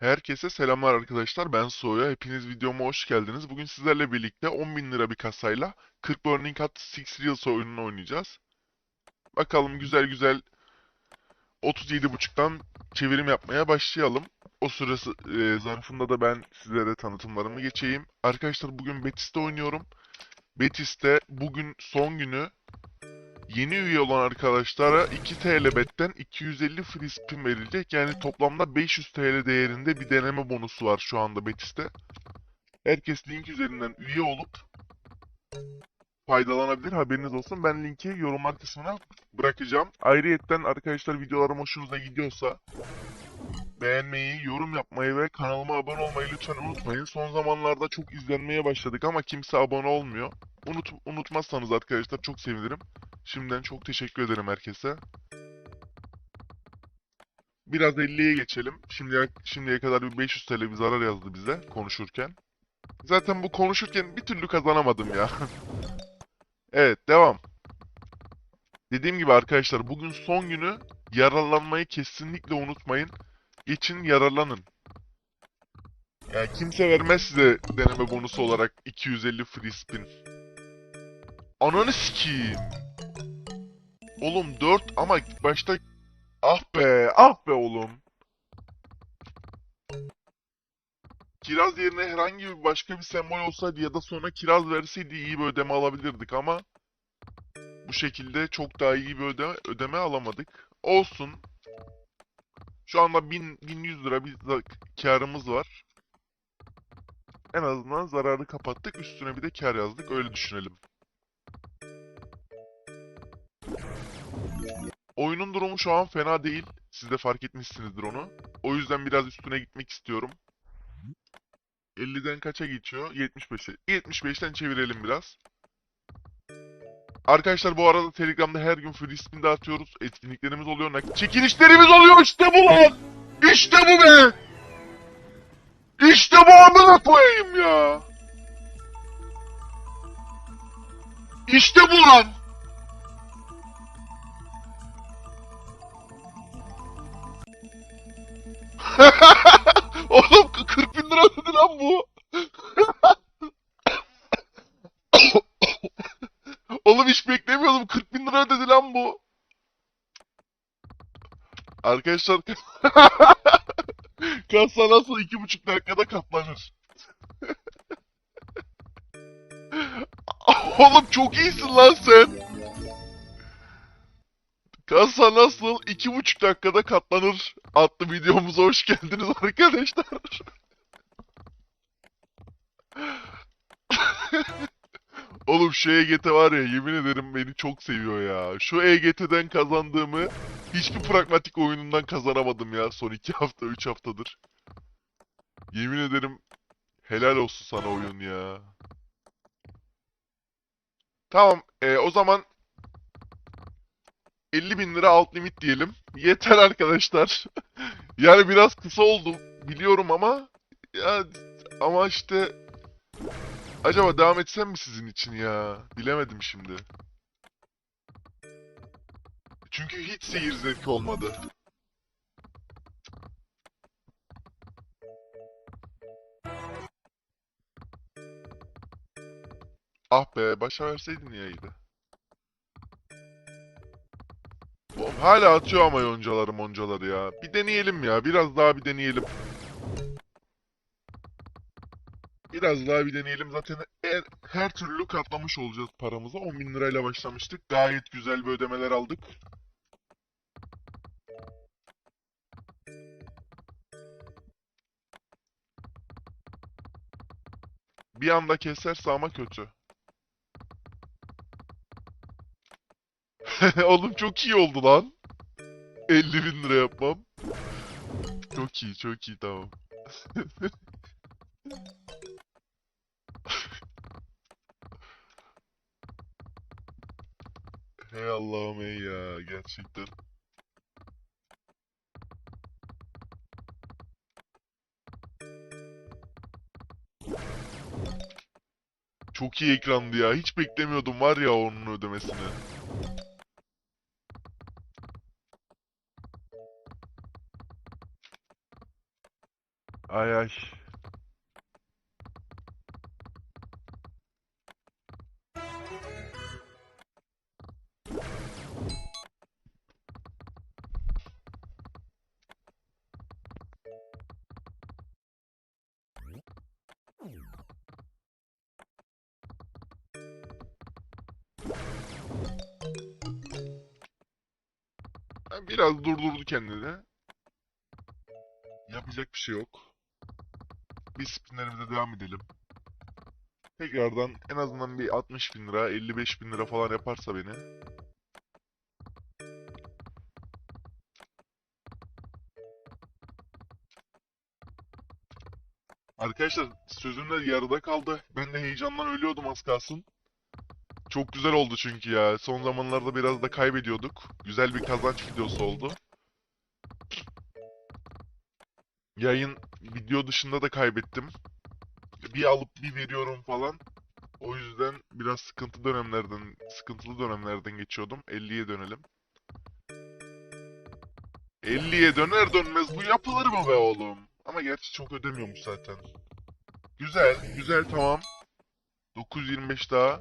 Herkese selamlar arkadaşlar. Ben Soya. Hepiniz videoma hoş geldiniz. Bugün sizlerle birlikte 10.000 lira bir kasayla 40 Burning Hut 6 Reels oyununu oynayacağız. Bakalım güzel güzel 37.5'tan çevirim yapmaya başlayalım. O sırası e, zarfında da ben sizlere tanıtımlarımı geçeyim. Arkadaşlar bugün Betis'te oynuyorum. Betis'te bugün son günü Yeni üye olan arkadaşlara 2 TL betten 250 free spin verilecek. Yani toplamda 500 TL değerinde bir deneme bonusu var şu anda Betis'te. Herkes link üzerinden üye olup faydalanabilir. Haberiniz olsun. Ben linki yorumlar kısmına bırakacağım. Ayrıyetten arkadaşlar videolarım hoşunuza gidiyorsa beğenmeyi, yorum yapmayı ve kanalıma abone olmayı lütfen unutmayın. Son zamanlarda çok izlenmeye başladık ama kimse abone olmuyor. Unut, unutmazsanız arkadaşlar çok sevinirim. Şimdiden çok teşekkür ederim herkese. Biraz 50'ye geçelim. Şimdiye, şimdiye kadar bir 500 TL bir zarar yazdı bize konuşurken. Zaten bu konuşurken bir türlü kazanamadım ya. Evet, devam. Dediğim gibi arkadaşlar bugün son günü yararlanmayı kesinlikle unutmayın. Geçin yararlanın. Yani kimse vermez size deneme bonusu olarak 250 free spin. Ananı sikeyim. Oğlum 4 ama başta... Ah be, ah be oğlum. Kiraz yerine herhangi bir başka bir sembol olsaydı ya da sonra kiraz verseydi iyi bir ödeme alabilirdik ama bu şekilde çok daha iyi bir ödeme, ödeme alamadık. Olsun. Şu anda 1000, 1100 lira bir karımız var. En azından zararı kapattık. Üstüne bir de kar yazdık. Öyle düşünelim. Oyunun durumu şu an fena değil. Siz de fark etmişsinizdir onu. O yüzden biraz üstüne gitmek istiyorum. 50'den kaça geçiyor? 75'e. 75'ten çevirelim biraz. Arkadaşlar bu arada Telegram'da her gün free dağıtıyoruz. Etkinliklerimiz oluyor. Çekilişlerimiz oluyor. İşte bu lan. İşte bu be. İşte bu amına koyayım ya. İşte bu lan. Oğlum 40 bin lira ödedi lan bu. Oğlum hiç beklemiyordum. 40 bin lira ödedi lan bu. Arkadaşlar kasa nasıl iki buçuk dakikada katlanır? Oğlum çok iyisin lan sen. Kasa nasıl iki buçuk dakikada katlanır adlı videomuza hoş geldiniz arkadaşlar. Oğlum şu EGT var ya yemin ederim beni çok seviyor ya. Şu EGT'den kazandığımı hiçbir pragmatik oyunundan kazanamadım ya son iki hafta, üç haftadır. Yemin ederim helal olsun sana oyun ya. Tamam, e, o zaman 50 bin lira alt limit diyelim. Yeter arkadaşlar. Yani biraz kısa oldu biliyorum ama ya ama işte acaba devam etsem mi sizin için ya? Bilemedim şimdi. Çünkü hiç seyir zevki olmadı. Ah be, başa verseydin ya iyiydi. Hala atıyor ama yoncaları moncaları ya. Bir deneyelim ya. Biraz daha bir deneyelim. Biraz daha bir deneyelim. Zaten her, her türlü katlamış olacağız paramızı. 10 bin lirayla başlamıştık. Gayet güzel bir ödemeler aldık. Bir anda keserse ama kötü. Oğlum çok iyi oldu lan. 50 bin lira yapmam. Çok iyi, çok iyi tamam. Hey Allah'ım ey ya gerçekten. Çok iyi ekrandı ya. Hiç beklemiyordum var ya onun ödemesini. Ay ay. Biraz durdurdu kendini. Yapacak bir şey yok. Biz spinlerimize devam edelim. Tekrardan en azından bir 60 bin lira, 55 bin lira falan yaparsa beni. Arkadaşlar sözümler yarıda kaldı. Ben de heyecandan ölüyordum az kalsın. Çok güzel oldu çünkü ya. Son zamanlarda biraz da kaybediyorduk. Güzel bir kazanç videosu oldu. Yayın video dışında da kaybettim. Bir alıp bir veriyorum falan. O yüzden biraz sıkıntı dönemlerden, sıkıntılı dönemlerden geçiyordum. 50'ye dönelim. 50'ye döner dönmez bu yapılır mı be oğlum? Ama gerçi çok ödemiyormuş zaten. Güzel, güzel tamam. 925 daha.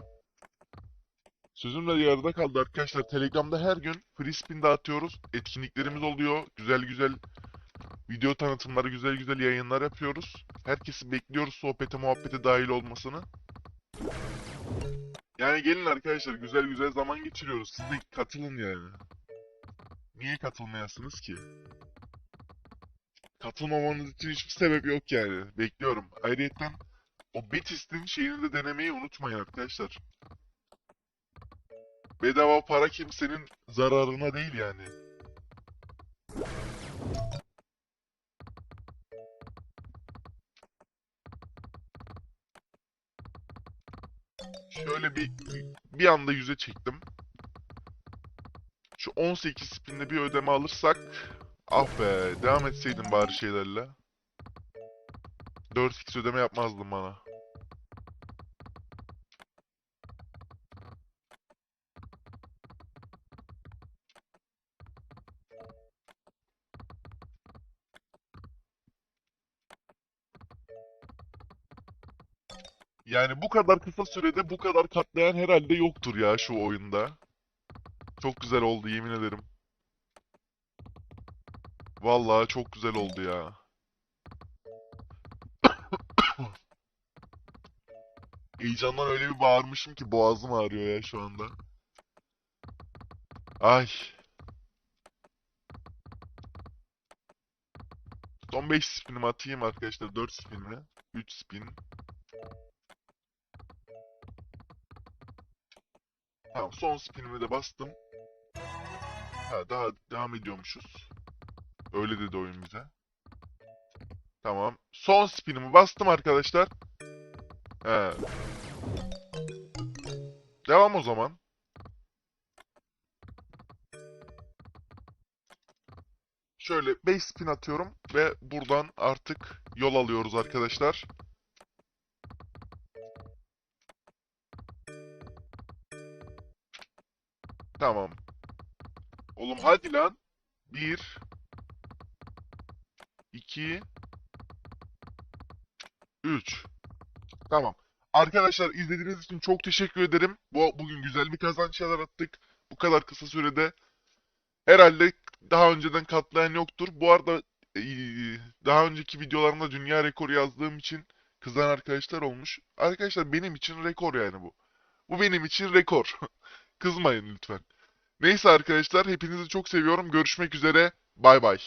Sözümle yarıda kaldı arkadaşlar. Telegram'da her gün free spin dağıtıyoruz. Etkinliklerimiz oluyor. Güzel güzel video tanıtımları, güzel güzel yayınlar yapıyoruz. Herkesi bekliyoruz sohbete, muhabbete dahil olmasını. Yani gelin arkadaşlar güzel güzel zaman geçiriyoruz. Siz de katılın yani. Niye katılmayasınız ki? Katılmamanız için hiçbir sebep yok yani. Bekliyorum. Ayrıyeten o Betis'in şeyini de denemeyi unutmayın arkadaşlar. Bedava para kimsenin zararına değil yani. Bir bir anda yüze çektim. Şu 18 spinde bir ödeme alırsak ah be devam etseydim bari şeylerle. 4x ödeme yapmazdım bana. Yani bu kadar kısa sürede bu kadar katlayan herhalde yoktur ya şu oyunda. Çok güzel oldu yemin ederim. Vallahi çok güzel oldu ya. Heyecandan öyle bir bağırmışım ki boğazım ağrıyor ya şu anda. Ay. Son 5 spinimi atayım arkadaşlar. 4 spinle. 3 spin. Tamam son spinimi de bastım. Ha daha devam ediyormuşuz. Öyle dedi oyun bize. Tamam. Son spinimi bastım arkadaşlar. He. Devam o zaman. Şöyle 5 spin atıyorum ve buradan artık yol alıyoruz arkadaşlar. Tamam. Oğlum hadi lan. 1 2 3 Tamam. Arkadaşlar izlediğiniz için çok teşekkür ederim. Bu bugün güzel bir kazanç yarattık. Bu kadar kısa sürede. Herhalde daha önceden katlayan yoktur. Bu arada eee, daha önceki videolarımda dünya rekoru yazdığım için kızan arkadaşlar olmuş. Arkadaşlar benim için rekor yani bu. Bu benim için rekor. Kızmayın lütfen. Neyse arkadaşlar hepinizi çok seviyorum. Görüşmek üzere. Bay bay.